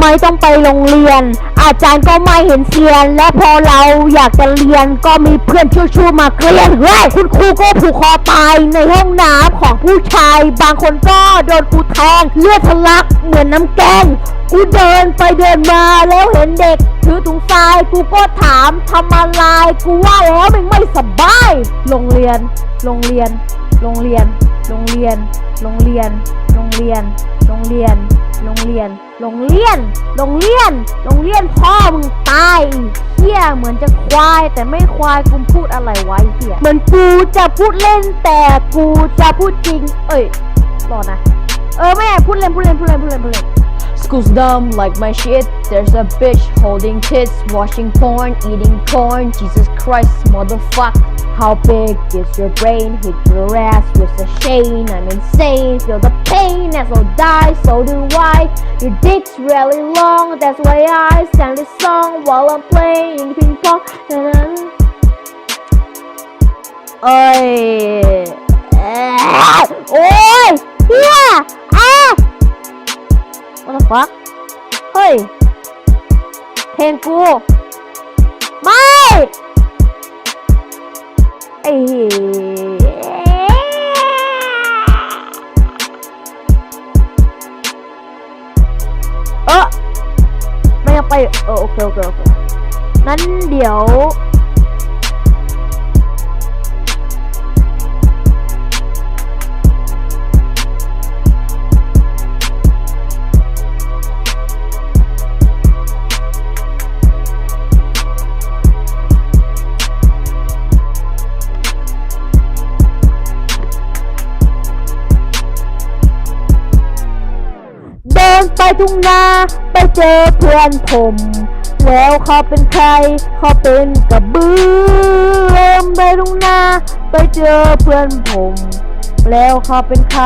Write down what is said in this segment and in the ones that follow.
ไม่ต้องไปโรงเรียน อาจารย์ก็ไม่เห็นเซียน และพอเราอยากจะเรียนก็มีเพื่อนชั่วๆมาเกลียนเฮ้ยคุณครูก็ผูกคอตายในห้องน้ำของผู้ชาย บางคนก็โดนกูแทงเลือดทะลักเหมือนน้ำแกงกูเดินไปเดินมาแล้วเห็นเด็ก ถือถุงทรายกูก็ถามทำอะไรกูว่าแล้วมันไม่สบายโรงเรียน โรงเรียน โรงเรียน โรงเรียน โรงเรียน โรงเรียน โรงเรียน โรงเรียน โรงเรียน โรงเรียน โรงเรียนพ่อมึงตายเฮียเหมือนจะควายแต่ไม่ควายกูพูดอะไรไว้เฮียเหมือนกูจะพูดเล่นแต่กูจะพูดจริง เอ้ยรอนะ เออแม่พูดเล่นพูดเล่นพูดเล่นพูดเล่นพูดเล่น School's dumb like my shit. There's a bitch holding tits, watching porn, eating corn. Jesus Christ, motherfucker How big is your brain? Hit your ass with a chain. I'm insane. Feel the pain as I'll die, so do I. Your dick's really long, that's why I sang this song while I'm playing ping pong. Na-na-na. เอ้ยเอ้ยโอ้ยเฮียอ่ะ what the fuck เฮ้ย เพลงกู ไม่ ไอ้เหี้ยเออไม่อยากไปเออโอเคโอเคโอเคนั้นเดี๋ยว ทุ่งนาไปเจอเพื่อนผม แล้วเขาเป็นใครเขาเป็นกระบือเดินไปทุ่งนาไปเจอเพื่อนผม แล้วเขาเป็นใคร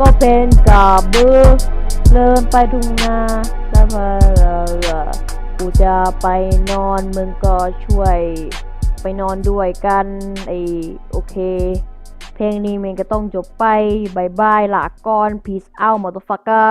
ก็เป็นกระบือเดินไปทุ่งนาแล้วพอกูจะไปนอนมึงก็ช่วย ไปนอนด้วยกันไอโอเคเพลงนี้มันก็ต้องจบไปบายบายลาก่อน peace out motherfucker